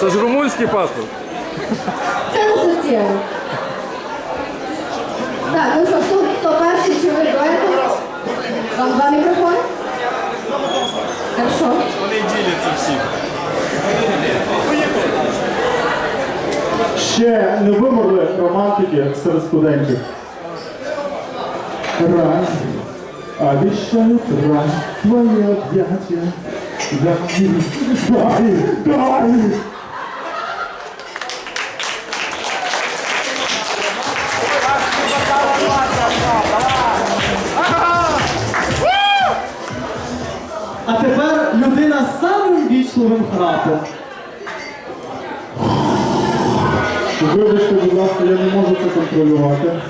Це ж румунський паспорт. Це не суттєво. Так, ну що, хто, хто перший чи ви дуетом? Вам два мікрофони? Хорошо. Вони діляться всі. Ще не вимерли романтики серед студентів. Рай, обіщаю рай, твоє об'яття. Дай, дай, дай. А тепер людина з самим вічливим храпом. Вибачте, будь ласка, я не можу це контролювати.